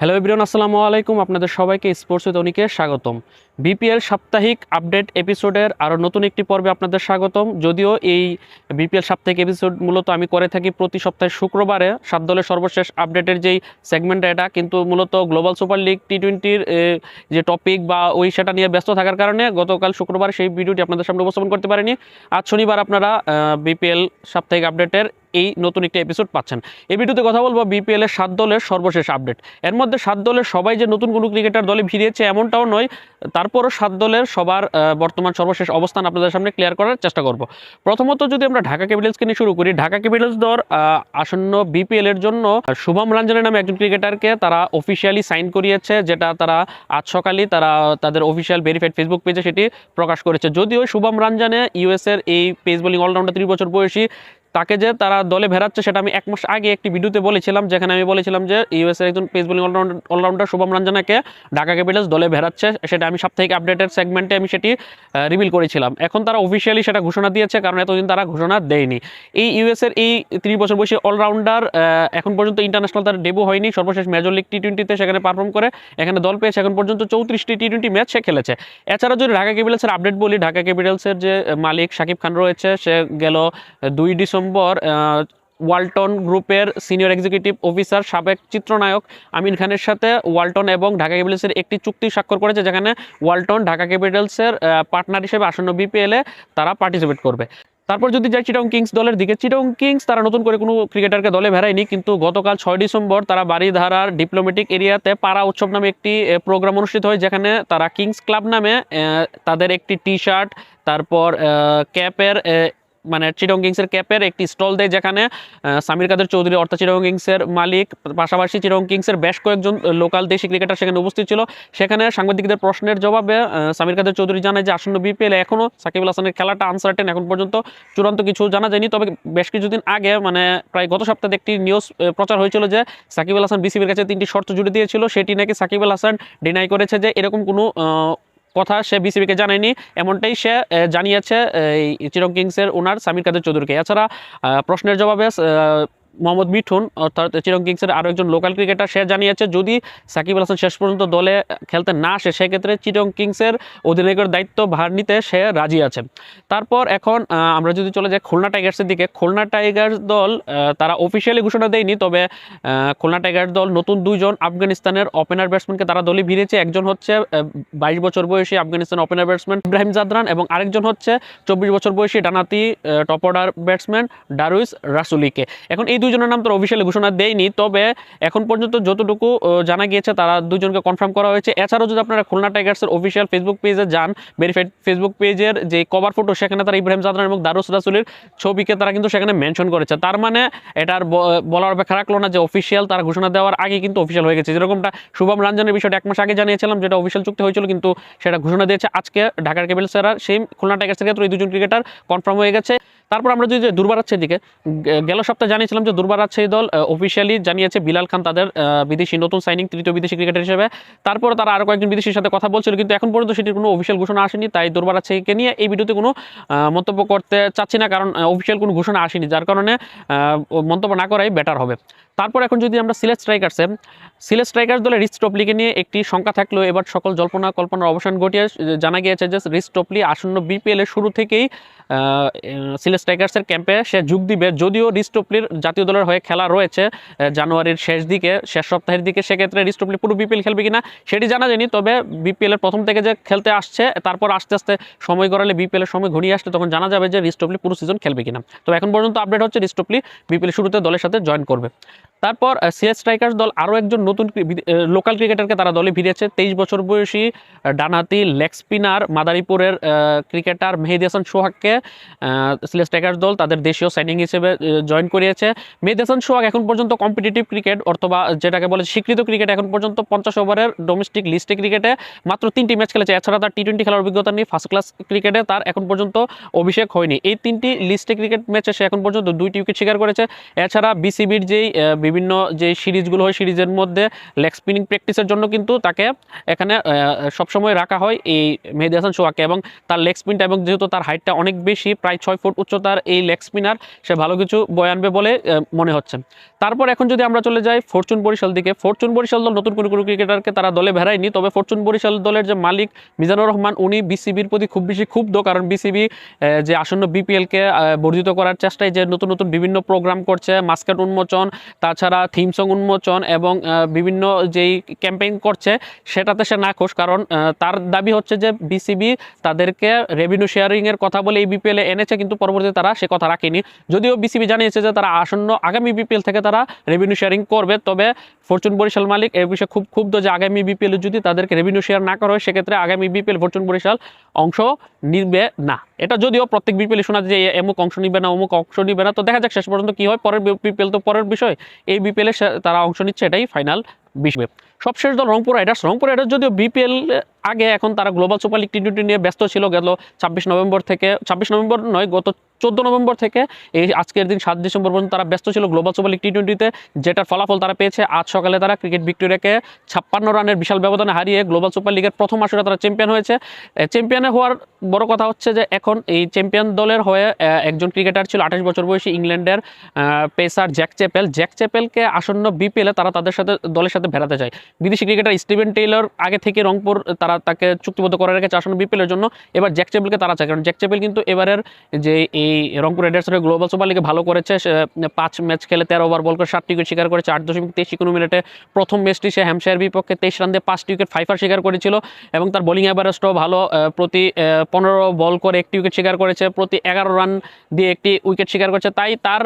Hello everyone আসসালামু আলাইকুম। আপনাদের সবাইকে স্পোর্টস উইথ স্বাগতম। বিপিএল সাপ্তাহিক আপডেট এপিসোডের আরও নতুন একটি পর্বে আপনাদের স্বাগতম। যদিও এই বিপিএল সাপ্তাহিক এপিসোড মূলত আমি করে থাকি প্রতি সপ্তাহে শুক্রবারে সাত দলের সর্বশেষ আপডেটের যেই সেগমেন্ট এটা, কিন্তু মূলত গ্লোবাল সুপার লিগ টি টোয়েন্টির যে টপিক বা ওই সেটা নিয়ে ব্যস্ত থাকার কারণে গতকাল শুক্রবার সেই ভিডিওটি আপনাদের সামনে উপস্থাপন করতে পারিনি। আজ শনিবার আপনারা বিপিএল সাপ্তাহিক আপডেটের এই নতুন একটি এপিসোড পাচ্ছেন। এই ভিডিওতে কথা বলব বিপিএল এর সাত দলের সর্বশেষ আপডেট এর মধ্যে সাত দলের সবাই যে নতুন কোনো ক্রিকেটার দলে ভিড়িয়েছে এমনটাও নয়, তারপরও সাত দলের সবার বর্তমান সর্বশেষ অবস্থান আপনাদের সামনে ক্লিয়ার করার চেষ্টা করব। প্রথমত যদি আমরা ঢাকা ক্যাপিটালসকে নিয়ে শুরু করি, ঢাকা ক্যাপিটালস দল আসন্ন বিপিএল এর জন্য শুভম রঞ্জনের নামে একজন ক্রিকেটারকে তারা অফিসিয়ালি সাইন করিয়েছে, যেটা তারা আজ সকালেই তারা, তাদের অফিসিয়াল ভেরিফাইড ফেসবুক পেজে সেটি প্রকাশ করেছে। যদিও শুভম রঞ্জনে ইউএস এর এই পেস বোলিং অলরাউন্ডার ত্রিশ বছর বয়সী তাকে যে তারা দলে ভেড়াচ্ছে সেটা আমি এক মাস আগে একটি ভিডিওতে বলেছিলাম, যেখানে আমি বলেছিলাম যে ইউএসের একজন পেস বোলিং অলরাউন্ডার শুভম রঞ্জনাকে ঢাকা ক্যাপিটালস দলে ভেড়াচ্ছে, সেটা আমি সাপ্তাহিক আপডেটের সেগমেন্টে আমি সেটি রিভিল করেছিলাম। এখন তারা অফিসিয়ালি সেটা ঘোষণা দিয়েছে, কারণ এতদিন তারা ঘোষণা দেয়নি। এই ইউএসের এই ত্রিশ বছর বয়সী অলরাউন্ডার এখন পর্যন্ত ইন্টারন্যাশনাল তার ডেবু হয়নি। সর্বশেষ মেজর লিগ টি টোয়েন্টিতে সেখানে পারফর্ম করে, এখানে দল পেয়েছে, এখন পর্যন্ত চৌত্রিশটি টি টোয়েন্টি ম্যাচ সে খেলেছে। এছাড়া যদি ঢাকা ক্যাপিটালসের আপডেট বলি, ঢাকা ক্যাপিটালসের যে মালিক শাকিব খান রয়েছে, সে গেল দুই ডিসেম্বর আহ, ওয়ালটন গ্রুপের সিনিয়র এক্সিকিউটিভ অফিসার সাবেক চিত্রনায়ক আমিন খানের সাথে ওয়ালটন এবং ঢাকা ক্যাপিটালসের একটি চুক্তি স্বাক্ষর করেছে যেখানে ওয়ালটন ঢাকা ক্যাপিটালসের পার্টনার হিসেবে আসন্ন বিপিএলে তারা পার্টিসিপেট করবে। তারপর যদি যাই চিটং কিংস দলের দিকে চিটং কিংস তারা নতুন করে কোনো ক্রিকেটারকে দলে ভেড়ায়নি কিন্তু গতকাল ছয় ডিসেম্বর তারা বাড়িধারার ডিপ্লোম্যাটিক এরিয়াতে পাড়া উৎসব নামে একটি প্রোগ্রাম অনুষ্ঠিত হয় যেখানে তারা কিংস ক্লাব নামে তাদের একটি টি শার্ট তারপর ক্যাপের মানে চিটং কিংসের ক্যাপের একটি স্টল দেয় যেখানে সামির কাদের চৌধুরী অর্থাৎ চিটং কিংসের মালিক, পাশাপাশি চিটং কিংসের বেশ কয়েকজন লোকাল দেশি ক্রিকেটার সেখানে উপস্থিত ছিল। সেখানে সাংবাদিকদের প্রশ্নের জবাবে সামির কাদের চৌধুরী জানায় যে আসন্ন বিপিএল এখনও সাকিব হাসানের খেলাটা আনসার্টেন এখন পর্যন্ত। চূড়ান্ত কিছু জানা যায়নি, তবে বেশ কিছুদিন আগে মানে প্রায় গত সপ্তাহে একটি নিউজ প্রচার হয়েছিল যে সাকিব আল হাসান বিসিবির কাছে তিনটি শর্ত জুড়ে দিয়েছিল। সেটি নাকি সাকিব আল হাসান ডিনাই করেছে যে এরকম কোনো কথা সে বিসিবিকে জানায়নি, এমনটাই সে জানিয়েছে, এই চিরং কিংসের ওনার সামির কাদের চৌধুরীকে। এছাড়া প্রশ্নের জবাবে মোহাম্মদ মিঠুন, অর্থাৎ চিরং কিংসের আরও একজন লোকাল ক্রিকেটার। সে জানিয়েছে, যদি সাকিব আল হাসান শেষ পর্যন্ত দলে খেলতে না আসে, সেক্ষেত্রে চিরং কিংসের অধিনায়কের দায়িত্ব ভার নিতে সে রাজি আছে। তারপর এখন আমরা যদি চলে যাই খুলনা টাইগার্সের দিকে। খুলনা টাইগার্স দল তারা অফিসিয়ালি ঘোষণা দেয়নি, তবে খুলনা টাইগার্স দল নতুন দুইজন আফগানিস্তানের ওপেনার ব্যাটসম্যানকে তারা দলে ভিড়েছে। একজন হচ্ছে বাইশ বছর বয়সী আফগানিস্তান ওপেনার ব্যাটসম্যান ইব্রাহিম জাদরান এবং আরেকজন হচ্ছে চব্বিশ বছর বয়সী ডানাতি টপ অর্ডার ব্যাটসম্যান ডারুইস রাসুলিকে। এখন এই দুজনের নাম তো অফিসিয়ালি ঘোষণা দেয়নি। তবে এখন পর্যন্ত যতটুকু জানা গিয়েছে, তারা দুজনকে কনফার্ম করা হয়েছে। এছাড়াও যদি আপনারা খুলনা টাইগার্সের অফিসিয়াল ফেসবুক পেজে যান ভেরিফাইড ফেসবুক পেজের যে কভার ফটো সেখানে তারা ইব্রাহিম জাদরান এবং দারুস রাসুলের ছবিকে তারা কিন্তু সেখানে মেনশন করেছে। তার মানে এটার বলার অপেক্ষা রাখল না যে অফিসিয়াল তারা ঘোষণা দেওয়ার আগে কিন্তু অফিসিয়াল হয়ে গেছে। যেরকমটা শুভম রঞ্জনের বিষয়টা এক মাস আগে জানিয়েছিলাম, যেটা অফিসিয়াল চুক্তি হয়েছিল, কিন্তু সেটা ঘোষণা দিয়েছে। আজকে ঢাকার কেবলসেরা সেই খুলনা টাইগার্সের ক্ষেত্রে দুজন ক্রিকেটার কনফার্ম হয়ে গেছে। তারপর আমরা যদি দুর্বার রাজশাহীর দিকে গেল সপ্তাহে জানিয়েছিলাম যে দুর্বার রাজশাহী দল অফিসিয়ালি জানিয়েছে বিলাল খান তাদের বিদেশি নতুন সাইনিং তৃতীয় বিদেশি ক্রিকেটার হিসেবে। তারপর তারা আরও কয়েকজন বিদেশির সাথে কথা বলছিল, কিন্তু এখন পর্যন্ত সেটির কোনো অফিসিয়াল ঘোষণা আসেনি, তাই দুর্বার রাজশাহীকে নিয়ে এই ভিডিওতে কোনো মন্তব্য করতে চাচ্ছি না, কারণ অফিসিয়াল কোনো ঘোষণা আসেনি, যার কারণে মন্তব্য না করাই বেটার হবে। তারপর এখন যদি আমরা সিলেট স্ট্রাইকার্সে সিলেট স্ট্রাইকার্স দলের রিস্ট টপলিকে নিয়ে একটি শঙ্কা থাকলেও এবার সকল জল্পনা কল্পনার অবসান ঘটিয়ে জানা গিয়েছে যে রিস্ট টপলি আসন্ন বিপিএল এর শুরু থেকেই সিলেট স্ট্রাইকার্সের ক্যাম্পে সে যোগ দিবে। যদিও রিস্টপলির জাতীয় দলের হয়ে খেলা রয়েছে জানুয়ারির শেষ দিকে, শেষ সপ্তাহের দিকে, সেক্ষেত্রে রিস্টপলি পুরো বিপিএল খেলবে কিনা সেটি জানা যায়নি। তবে বিপিএল এর প্রথম থেকে যে খেলতে আসছে, তারপর আস্তে আস্তে সময় গড়ালে বিপিএল এর সময় ঘনিয়ে আসলে তখন জানা যাবে যে রিস্টপলি পুরো সিজন খেলবে কিনা। তো এখন পর্যন্ত আপডেট হচ্ছে রিস্টপলি বিপিএল শুরুতে দলের সাথে জয়েন করবে। তারপর সিএস স্ট্রাইকার্স দল আরও একজন নতুন লোকাল ক্রিকেটারকে তারা দলে ভিড়িয়েছে। তেইশ বছর বয়সী ডানাতি লেগ স্পিনার মাদারীপুরের ক্রিকেটার মেহেদি হাসান সোহাগকে সিলেট স্ট্রাইকার্স দল তাদের দেশীয় সাইনিং হিসেবে জয়েন করিয়েছে। মেহেদি হাসান সোহাগ এখন পর্যন্ত কম্পিটিটিভ ক্রিকেট অথবা যেটাকে বলে স্বীকৃত ক্রিকেট এখন পর্যন্ত পঞ্চাশ ওভারের ডোমেস্টিক লিস্টে ক্রিকেটে মাত্র তিনটি ম্যাচ খেলেছে। এছাড়া তার টি টোয়েন্টি খেলার অভিজ্ঞতা নেই। ফার্স্ট ক্লাস ক্রিকেটে তার এখন পর্যন্ত অভিষেক হয়নি। এই তিনটি লিস্টে ক্রিকেট ম্যাচে সে এখন পর্যন্ত দুইটি উইকেট শিকার করেছে। এছাড়া বিসিবির যেই বিভিন্ন যে সিরিজগুলো হয়, সিরিজের মধ্যে লেগ স্পিনিং প্র্যাকটিসের জন্য কিন্তু তাকে এখানে সবসময় রাখা হয় এই মেহেদি হাসান সোহাকে এবং তার লেগ স্পিনটা এবং যেহেতু তার হাইটটা অনেক বেশি, প্রায় ছয় ফুট উচ্চতার এই লেগ স্পিনার, সে ভালো কিছু বয়ে আনবে বলে মনে হচ্ছে। তারপর এখন যদি আমরা চলে যাই ফরচুন বরিশাল দিকে, ফরচুন বরিশাল দল নতুন কোনো কোনো ক্রিকেটারকে তারা দলে ভেড়ায়নি, তবে ফরচুন বরিশাল দলের যে মালিক মিজানুর রহমান, উনি বিসিবির প্রতি খুব বেশি ক্ষুব্ধ, কারণ বিসিবি যে আসন্ন বিপিএলকে বর্ধিত করার চেষ্টায় যে নতুন নতুন বিভিন্ন প্রোগ্রাম করছে মাস্কেট উন্মোচন তাছাড়া থিম সং উন্মোচন এবং বিভিন্ন যেই ক্যাম্পেইন করছে, সেটাতে সে না নাখোশ। কারণ তার দাবি হচ্ছে যে বিসিবি তাদেরকে রেভিনিউ শেয়ারিংয়ের কথা বলে এই বিপিএলে এনেছে, কিন্তু পরবর্তীতে তারা সে কথা রাখেনি। যদিও বিসিবি জানিয়েছে যে তারা আসন্ন আগামী বিপিএল থেকে তারা রেভিনিউ শেয়ারিং করবে, তবে ফরচুন বরিশাল মালিক এই বিষয়ে খুব ক্ষুব্ধ যে আগামী বিপিএল যদি তাদেরকে রেভিনিউ শেয়ার না করা হয়, সেক্ষেত্রে আগামী বিপিএল ফরচুন বরিশাল অংশ নিবে না। এটা যদিও প্রত্যেক বিপিএল শোনা যে এমুক অংশ নিবে না, অমুক অংশ নিবে না। তো দেখা যাক, শেষ পর্যন্ত কি হয়। পরের বিপিএল তো পরের বিষয়। এই বিপিএলে তারা অংশ নিচ্ছে, এটাই ফাইনাল বিষয়। সবশেষ দল রংপুর রাইডার্স। রংপুর রাইডার্স যদিও বিপিএল আগে, এখন তারা global super league T twenty নিয়ে ব্যস্ত ছিল গেল ছাব্বিশ নভেম্বর থেকে, ছাব্বিশ নভেম্বর নয়, গত চোদ্দ নভেম্বর থেকে। এই আজকের দিন সাত ডিসেম্বর পর্যন্ত তারা ব্যস্ত ছিল গ্লোবাল সুপার লিগ টি টোয়েন্টিতে যেটার ফলাফল তারা পেয়েছে। আজ সকালে তারা ক্রিকেট ভিক্টোরিয়াকে ছাপ্পান্ন রানের বিশাল ব্যবধানে হারিয়ে গ্লোবাল সুপার লিগের প্রথম আসরে তারা চ্যাম্পিয়ন হয়েছে। চ্যাম্পিয়নে হওয়ার বড় কথা হচ্ছে যে এখন এই চ্যাম্পিয়ন দলের হয়ে একজন ক্রিকেটার ছিল আঠাশ বছর বয়সী ইংল্যান্ডের পেসার জ্যাক চ্যাপেল। জ্যাক চ্যাপেলকে আসন্ন বিপিএলে তারা তাদের সাথে, দলের সাথে ভেড়াতে চায়। বিদেশি ক্রিকেটার স্টিভেন টেইলর আগে থেকে রংপুর, তারা তাকে চুক্তিবদ্ধ করে রেখেছে আসন্ন বিপিএলের জন্য। এবার জ্যাক চ্যাপেলকে তারা চায়, কারণ জ্যাক চ্যাপেল কিন্তু এবারের যে এই রংপুর রাইডার্সের গ্লোবাল সুপার লিগে ভালো করেছে পাঁচ ম্যাচ খেলে তেরো ওভার বল করে ষাট উইকেট শিকার করেছে, আট দশমিক তেইশ কোনো মিনিটে। প্রথম ম্যাচটি সে হ্যামশায়ার বিপক্ষে তেইশ রান দিয়ে পাঁচটি উইকেট ফাইফার শিকার করেছিল, এবং তার বোলিং অ্যাভারেজটাও ভালো প্রতি পনেরো বল করে একটি উইকেট শিকার করেছে, প্রতি এগারো রান দিয়ে একটি উইকেট শিকার করেছে। তাই তার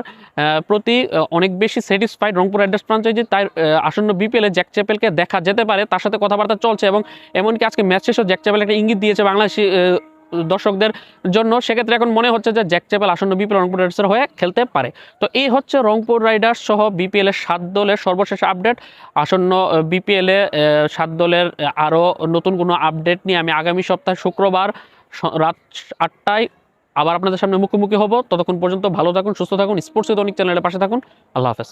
প্রতি অনেক বেশি স্যাটিসফাইড রংপুর রাইডার্স ফ্রাঞ্চাইজি তাই আসন্ন বিপিএলে জ্যাক চ্যাপেলকে দেখা যেতে পারে তার সাথে কথাবার্তা চলছে এবং এমনকি আজকে ম্যাচ শেষে জ্যাক চ্যাপেল একটা ইঙ্গিত দিয়েছে বাংলাদেশি দর্শকদের জন্য। সেক্ষেত্রে এখন মনে হচ্ছে যে জ্যাক চ্যাপেল আসন্ন বিপিএল রংপুর রাইডার্সের হয়ে খেলতে পারে। তো এই হচ্ছে রংপুর রাইডার্স সহ বিপিএল এর সাত দলের সর্বশেষ আপডেট আসন্ন বিপিএল সাত দলের আহ, আরও নতুন কোনো আপডেট নিয়ে আমি আগামী সপ্তাহে শুক্রবার রাত আটটায় আবার আপনাদের সামনে মুখোমুখি হব। ততক্ষণ পর্যন্ত ভালো থাকুন সুস্থ থাকুন স্পোর্টস অনেক চ্যানেলের পাশে থাকুন। আল্লাহ হাফেজ।